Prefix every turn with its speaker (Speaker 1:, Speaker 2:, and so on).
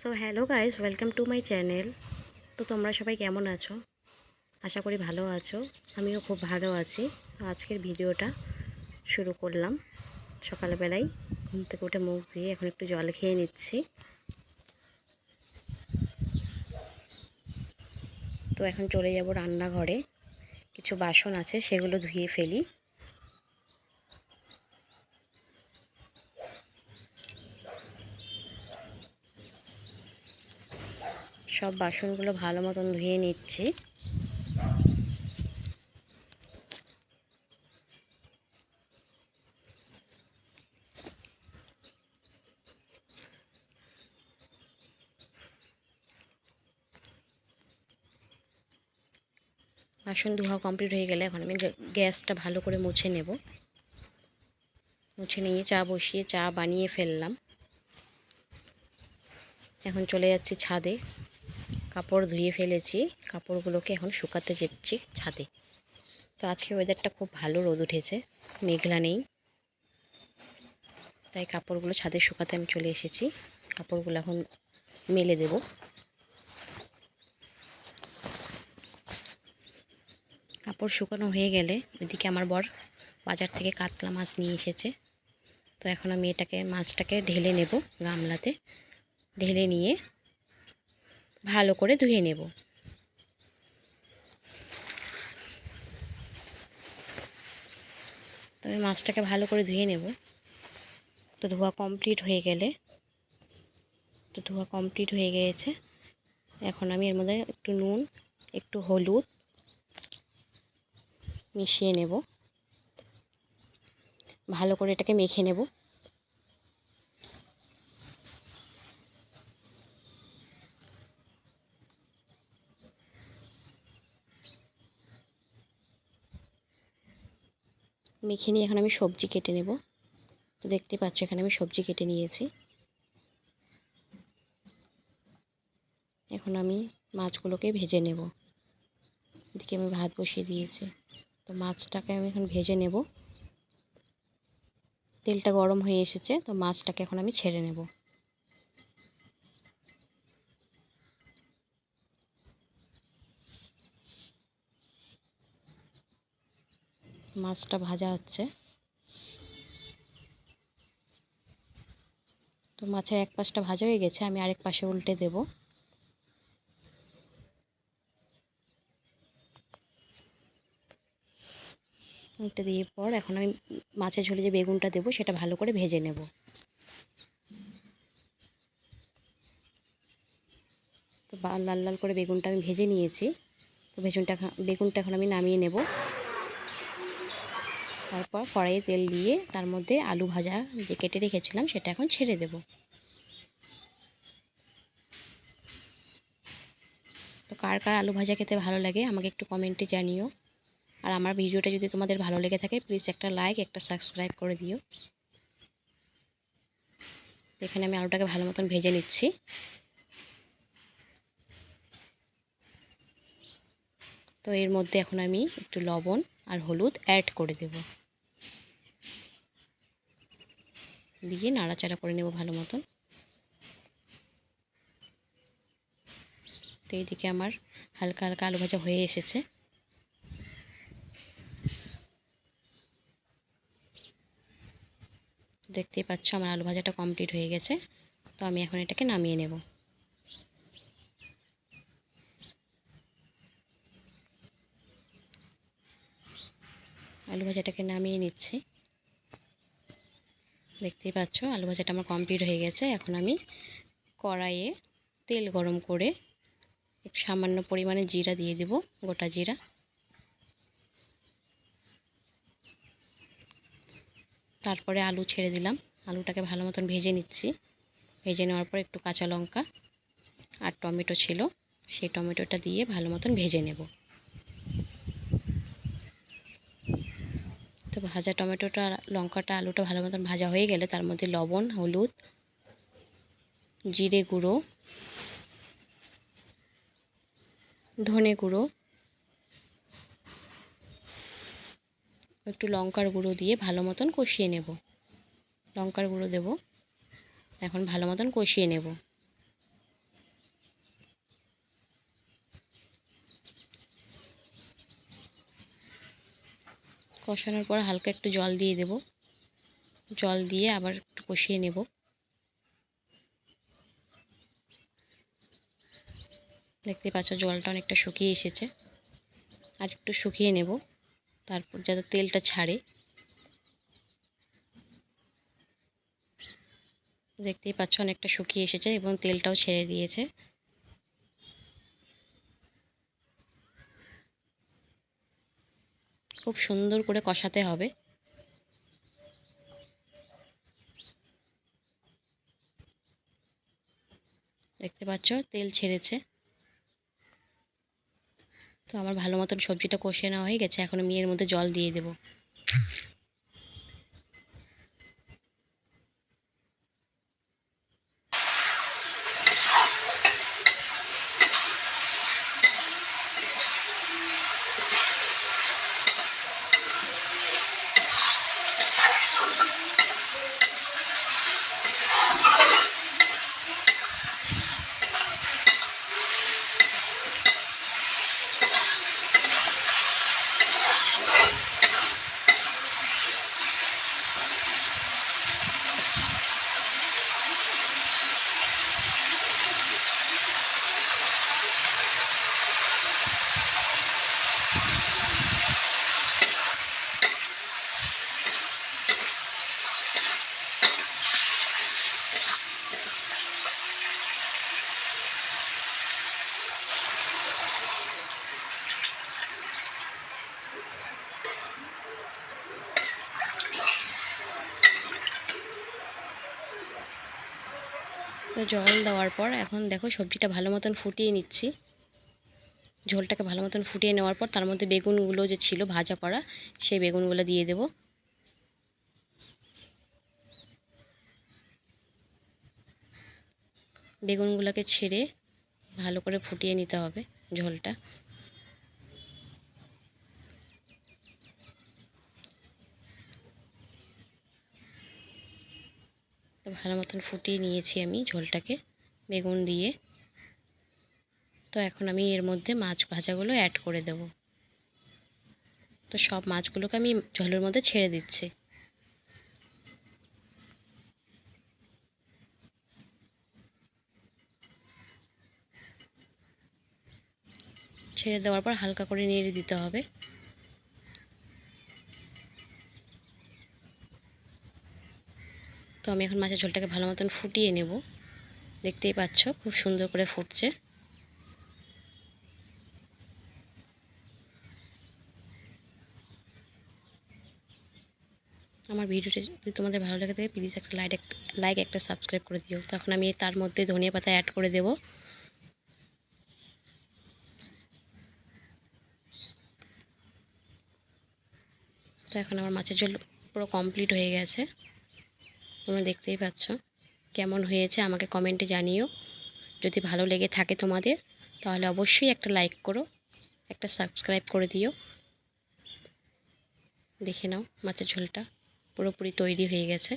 Speaker 1: So hello guys welcome to my channel তো তোমরা সবাই কেমন আছো? আশা করি ভালো আছো। আমিও খুব ভালো আছি। তো আজকের ভিডিওটা শুরু করলাম। সকালবেলায় ঘুম থেকে উঠে মুখ দিয়ে এখন একটু জল খেয়ে নিচ্ছি। তো এখন চলে যাব রান্নাঘরে। কিছু বাসন আছে, সেগুলো ধুয়ে ফেলি। সব বাসনগুলো ভালো মতন ধুয়ে নিচ্ছি। বাসন ধোয়া কমপ্লিট হয়ে গেলে এখন আমি গ্যাসটা ভালো করে মুছে নেব। মুছে নিয়ে চা বসিয়ে চা বানিয়ে ফেললাম। এখন চলে যাচ্ছি ছাদে। কাপড় ধুয়ে ফেলেছি। কাপড়গুলোকে এখন শুকাতে যাচ্ছি ছাদে। তো আজকে ওয়েদারটা খুব ভালো রোদ উঠেছে, মেঘলা নেই। তাই কাপড়গুলো ছাদে শুকাতে আমি চলে এসেছি। কাপড়গুলো এখন মেলে দেব। কাপড় শুকানো হয়ে গেলে ওইদিকে আমার বর বাজার থেকে কাতলা মাছ নিয়ে এসেছে। তো এখন আমি এটাকে, মাছটাকে ঢেলে নেব গামলাতে। ঢেলে নিয়ে ভালো করে ধুয়ে নেব। তবে মাছটাকে ভালো করে ধুয়ে নেব। তো ধোয়া কমপ্লিট হয়ে গেলে, তো ধোয়া কমপ্লিট হয়ে গিয়েছে এখন আমি এর মধ্যে একটু নুন, একটু হলুদ মিশিয়ে নেব। ভালো করে এটাকে মেখে নেব। মেখে নিয়ে এখন আমি সবজি কেটে নেব। তো দেখতে পাচ্ছ এখানে আমি সবজি কেটে নিয়েছি। এখন আমি মাছগুলোকে ভেজে নেব। এদিকে আমি ভাত বসিয়ে দিয়েছি। তো মাছটাকে আমি এখন ভেজে নেব। তেলটা গরম হয়ে এসেছে, তো মাছটাকে এখন আমি ছেড়ে নেব। মাছটা ভাজা হচ্ছে। তো মাছের এক পাশটা ভাজা হয়ে গেছে, আমি আরেক পাশে উল্টে দেব। উল্টে দিয়ে পর এখন আমি মাছের ঝোলে যে বেগুনটা দেবো, সেটা ভালো করে ভেজে নেব। তো লাল লাল করে বেগুনটা আমি ভেজে নিয়েছি। তো ভেজনটা বেগুনটা এখন আমি নামিয়ে নেব। তারপর কড়াইয়ে তেল দিয়ে তার মধ্যে আলু ভাজা যে কেটে রেখেছিলাম, সেটা এখন ছেড়ে দেব। তো কার কার আলু ভাজা খেতে ভালো লাগে আমাকে একটু কমেন্টে জানিও। আর আমার ভিডিওটা যদি তোমাদের ভালো লেগে থাকে প্লিজ একটা লাইক একটা সাবস্ক্রাইব করে দিও। এখানে আমি আলুটাকে ভালো মতন ভেজে নিচ্ছি। তো এর মধ্যে এখন আমি একটু লবণ আর হলুদ অ্যাড করে দেব। দিয়ে নাড়াচাড়া করে নেব ভালো মতন। তো এইদিকে আমার হালকা হালকা আলু ভাজা হয়ে এসেছে। দেখতেই পাচ্ছ আমার আলু ভাজাটা কমপ্লিট হয়ে গেছে। তো আমি এখন এটাকে নামিয়ে নেব। আলু ভাজাটাকে নামিয়ে নিচ্ছি। দেখতেই পাচ্ছ, আলু ভাজাটা আমার কমপ্লিট হয়ে গেছে। এখন আমি কড়াইয়ে তেল গরম করে সামান্য পরিমাণে জিরা দিয়ে দেব, গোটা জিরা। তারপরে আলু ছেড়ে দিলাম। আলুটাকে ভালো মতন ভেজে নিচ্ছি। ভেজে নেওয়ার পর একটু কাঁচা লঙ্কা আর টমেটো ছিল, সেই টমেটোটা দিয়ে ভালো মতন ভেজে নেব। তো ভাজা টমেটোটা, লঙ্কাটা, আলুটা ভালো মতন ভাজা হয়ে গেলে তার মধ্যে লবণ, হলুদ, জিরে গুঁড়ো, ধনে গুঁড়ো, একটু লঙ্কার গুঁড়ো দিয়ে ভালো মতন কষিয়ে নেব। লঙ্কার গুঁড়ো দেব। এখন ভালো মতন কষিয়ে নেব। কষানোর পর হালকা একটু জল দিয়ে দেব। জল দিয়ে আবার একটু কষিয়ে নেব। দেখতে পাচ্ছ জলটা অনেকটা শুকিয়ে এসেছে। আর একটু শুকিয়ে নেব, তারপর যাতে তেলটা ছাড়ে। দেখতেই পাচ্ছ অনেকটা শুকিয়ে এসেছে এবং তেলটাও ছেড়ে দিয়েছে। খুব সুন্দর করে কষাতে হবে। দেখতে পাচ্ছ, তেল ছেড়েছে। তো আমার ভালো মতন সবজিটা কষে নেওয়া হয়ে গেছে এখন আমি এর মধ্যে জল দিয়ে দেবো। তো জল দেওয়ার পর এখন দেখো সবজিটা ভালো মতন ফুটিয়ে নিচ্ছি। ঝোলটাকে ভালো মতন ফুটিয়ে নেওয়ার পর তার মধ্যে বেগুনগুলো যে ছিল ভাজা করা, সেই বেগুনগুলো দিয়ে দেব। বেগুনগুলোকে ছেড়ে ভালো করে ফুটিয়ে নিতে হবে ঝোলটা। ভালো মতন ফুটিয়ে নিয়েছি আমি ঝোলটাকে, বেগুন দিয়ে। তো এখন আমি এর মধ্যে মাছ ভাজাগুলো অ্যাড করে দেব। তো সব মাছগুলোকে আমি ঝোলের মধ্যে ছেড়ে দিচ্ছি। ছেড়ে দেওয়ার পর হালকা করে নেড়ে দিতে হবে। তো আমি এখন মাছের ঝোলটাকে ভালো মতন ফুটিয়ে নেব। দেখতেই পাচ্ছ, খুব সুন্দর করে ফুটছে। আমার ভিডিওটা যদি তোমাদের ভালো লাগে থাকে প্লিজ একটা লাইক লাইক একটা সাবস্ক্রাইব করে দিও। তখন আমি তার মধ্যে ধনিয়া পাতা অ্যাড করে দেব। তো এখন আমার মাছের ঝোল পুরো কমপ্লিট হয়ে গেছে। তোমরা দেখতেই পাচ্ছ কেমন হয়েছে, আমাকে কমেন্টে জানিও। যদি ভালো লেগে থাকে তোমাদের, তাহলে অবশ্যই একটা লাইক করো, একটা সাবস্ক্রাইব করে দিও। দেখে নাও, মাছের ঝোলটা পুরোপুরি তৈরি হয়ে গেছে।